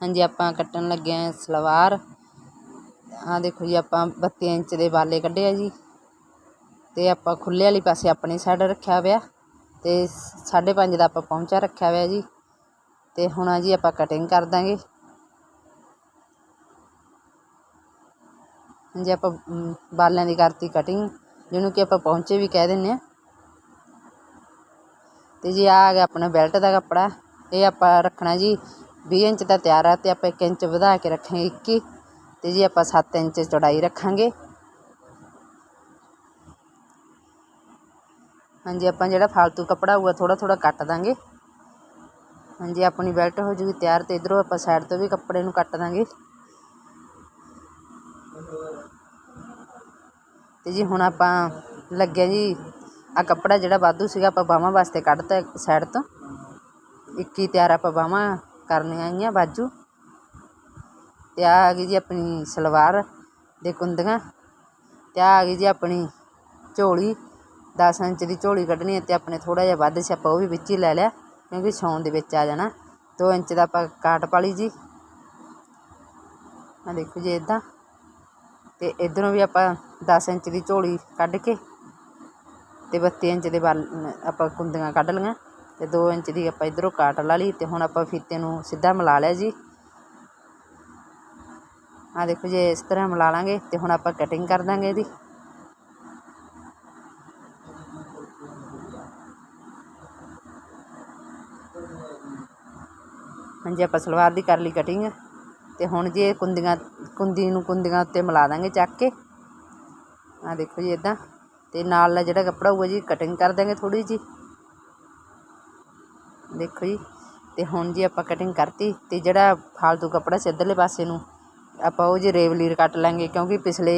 ਹਾਂਜੀ ਆਪਾਂ ਕੱਟਣ ਲੱਗੇ ਆਂ ਸਲਵਾਰ। ਆਹ ਦੇਖੋ ਜੀ ਆਪਾਂ 32 ਇੰਚ ਦੇ ਬਾਲੇ ਕੱਢੇ ਆ ਜੀ। ਤੇ ਆਪਾਂ ਖੁੱਲੇ ਵਾਲੀ ਪਾਸੇ ਆਪਣੀ ਸਾਈਡ ਰੱਖਿਆ ਹੋਇਆ। ਤੇ 5.5 ਦਾ ਆਪਾਂ ਪਹੁੰਚਾ ਰੱਖਿਆ ਹੋਇਆ ਜੀ। ਤੇ ਹੁਣ ਆ ਜੀ ਆਪਾਂ ਕਟਿੰਗ ਕਰ ਦਾਂਗੇ। ਹਾਂਜੀ ਆਪਾਂ ਅਮ, ਬਾਲਿਆਂ ਦੀ ਕਰਤੀ ਕਟਿੰਗ ਜਿਹਨੂੰ ਕਿ ਆਪਾਂ ਪਹੁੰਚੇ ਵੀ ਕਹਿ ਦਿੰਨੇ ਆ। ਤੇ ਜੀ ਆ ਗਿਆ ਆਪਣਾ ਬੈਲਟ ਦਾ ਕੱਪੜਾ। ਇਹ ਆਪਾਂ ਰੱਖਣਾ ਜੀ भी इंच का तैयार है तो आप एक इंच बधा के रखें इक्की तो जी आप सत्त इंच चौड़ाई रखा हाँ जी, आप जो फालतू कपड़ा हुआ थोड़ा थोड़ा कट देंगे। हाँ जी अपनी बैल्ट हो जूगी तैयार तो इधरों आप सैड तो भी कपड़े कट देंगे। तो जी हूँ आप लगे जी, आ कपड़ा जोड़ा वाधू सगा आप बाहों वास्ते कड़ता सैड तो। इक्की तैयार आप बाहों ਕਰਨੀਆਂ ਆਈਆਂ ਬਾਜੂ। ਅਤੇ ਆਹ ਆ ਗਈ ਜੀ ਆਪਣੀ ਸਲਵਾਰ ਦੇ ਕੁੰਦੀਆਂ। ਅਤੇ ਆ ਆ ਗਈ ਜੀ ਆਪਣੀ ਝੋਲੀ 10 ਇੰਚ ਦੀ ਝੋਲੀ ਕੱਢਣੀ ਅਤੇ ਆਪਣੇ ਥੋੜ੍ਹਾ ਜਿਹਾ ਵੱਧ ਸੀ ਆਪਾਂ ਉਹ ਵੀ ਵਿੱਚ ਹੀ ਲੈ ਲਿਆ, ਕਿਉਂਕਿ ਛਾਉਣ ਦੇ ਵਿੱਚ ਆ ਜਾਣਾ। 2 ਇੰਚ ਦਾ ਆਪਾਂ ਕਾਟ ਪਾ ਲਈ ਜੀ। ਆ ਦੇਖੋ ਜੀ ਇਦਾਂ ਤੇ ਇਧਰੋਂ ਵੀ ਆਪਾਂ 10 ਇੰਚ ਦੀ ਝੋਲੀ ਕੱਢ ਕੇ ਤੇ 32 ਇੰਚ ਦੇ ਵੱਲ ਆਪਾਂ ਕੁੰਦੀਆਂ ਕੱਢ ਲਈਆਂ। ਤੇ 2 ਇੰਚ ਦੀ ਆਪਾਂ ਇਧਰੋਂ ਕਾਟ ਲਾ ਲਈ ਤੇ ਹੁਣ ਆਪਾਂ ਫੀਤੇ ਨੂੰ ਸਿੱਧਾ ਮਿਲਾ ਲਿਆ ਜੀ ਆ ਦੇਖੋ ਜੀ ਇਸ ਤਰ੍ਹਾਂ ਮਿਲਾ ਲਾਂਗੇ ਤੇ ਹੁਣ ਆਪਾਂ ਕਟਿੰਗ ਕਰ ਦਾਂਗੇ ਇਹਦੀ ਹਾਂਜੀ ਆਪਾਂ ਸਲਵਾਰ ਦੀ ਕਰ ਲਈ ਕਟਿੰਗ ਤੇ ਹੁਣ ਜੀ ਇਹ ਕੁੰਦੀਆਂ ਕੁੰਦੀ ਨੂੰ ਕੁੰਦੀਆਂ ਉੱਤੇ ਮਿਲਾ ਦਾਂਗੇ ਚੱਕ ਕੇ ਆ ਦੇਖੋ ਜੀ ਇਦਾਂ ਤੇ ਨਾਲ ਦਾ ਜਿਹੜਾ ਕੱਪੜਾ ਹੋਊਗਾ ਜੀ ਕਟਿੰਗ ਕਰ ਦਾਂਗੇ ਥੋੜੀ ਜੀ ਦੇਖੋ ਜੀ ਅਤੇ ਹੁਣ ਜੀ ਆਪਾਂ ਕਟਿੰਗ ਕਰਤੀ ਅਤੇ ਜਿਹੜਾ ਫਾਲਤੂ ਕੱਪੜਾ ਸੀ, ਇੱਧਰਲੇ ਪਾਸੇ ਨੂੰ ਆਪਾਂ ਉਹ ਜੀ ਰੇਵਲੀਰ ਕੱਟ ਲਾਂਗੇ ਕਿਉਂਕਿ ਪਿਛਲੇ